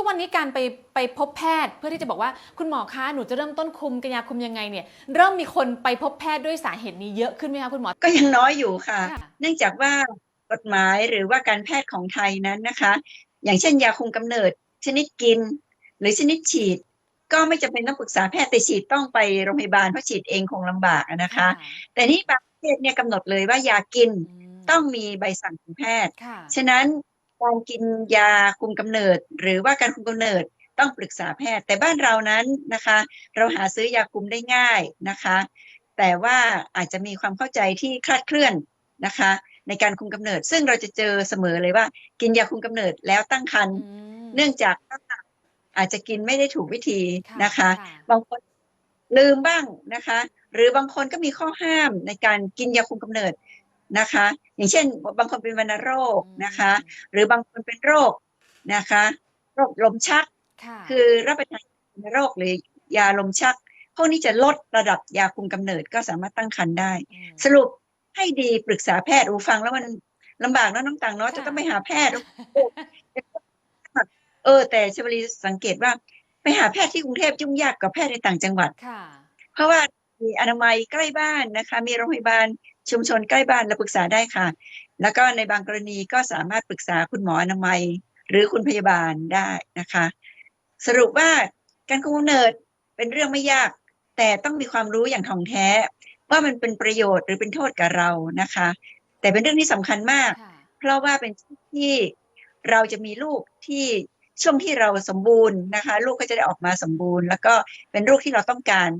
ทุกวันนี้การไปไปพบแพทย์ เพื่อที่จะบอกว่าคุณหมอคะหนูจะเริ่มต้นคุมกัญญาคุมยังไงเนี่ย เริ่มมีคนไปพบแพทย์ด้วยสาเหตุนี้เยอะขึ้นไหมคะคุณหมอ ก็ยังน้อยอยู่ค่ะค่ะเนื่องจากว่ากฎหมายหรือว่าการแพทย์ของไทยนั้นนะคะ อย่างเช่นยาคุมกำเนิด ชนิดกิน หรือชนิดฉีด ก็ไม่จำเป็นต้องปรึกษาแพทย์แต่ฉีดต้องไปโรงพยาบาลเพราะฉีดเองคงลำบากอะนะคะ แต่นี่บางประเทศเนี่ยกำหนดเลยว่ายากินมต้องมีใบสั่งของแพทย์ค่ะฉะนั้น การกินยาคุมกำเนิด หรือว่าการคุมกำเนิดต้องปรึกษาแพทย์ แต่บ้านเรานั้นนะคะ เราหาซื้อยาคุมได้ง่ายนะคะ แต่ว่าอาจจะมีความเข้าใจที่คลาดเคลื่อนนะคะ ในการคุมกำเนิด ซึ่งเราจะเจอเสมอเลยว่า กินยาคุมกำเนิดแล้วตั้งครรภ์อืมเนื่องจากว่าอาจจะกินไม่ได้ถูกวิธีนะคะค่ะบางคนลืมบ้างนะคะ หรือบางคนก็มีข้อห้ามในการกินยาคุมกำเนิด นะคะ อย่างเช่น บางคนเป็นวัณโรคนะคะ หรือบางคนเป็นโรคนะคะ โรคลมชักค่ะคือรับประทานยาโรคหรือยาลมชัก พวกนี้จะลดระดับยาคุมกำเนิดก็สามารถตั้งครรภ์ได้อืมสรุปให้ดีปรึกษาแพทย์อูฟังแล้วมันลำบากเนอะน้องต่างเนาะค่ะจะต้องไปหาแพทย์เออ แต่ชวลีสังเกตว่าไปหาแพทย์ที่กรุงเทพยุ่งยากกว่าแพทย์ในต่างจังหวัดค่ะเพราะว่ามีอนามัยใกล้บ้านนะคะ มีโรงพยาบาล ชุมชนใกล้บ้านเราปรึกษาได้ค่ะ แล้วก็ในบางกรณีก็สามารถปรึกษาคุณหมออนามัย หรือคุณพยาบาลได้นะคะ สรุปว่าการคุมกำเนิดเป็นเรื่องไม่ยาก แต่ต้องมีความรู้อย่างถ่องแท้ ว่ามันเป็นประโยชน์หรือเป็นโทษกับเรานะคะ แต่เป็นเรื่องที่สำคัญมากค่ะเพราะว่าเป็นช่วงที่เราจะมีลูกที่ช่วงที่เราสมบูรณ์นะคะ ลูกก็จะได้ออกมาสมบูรณ์ แล้วก็เป็นลูกที่เราต้องการ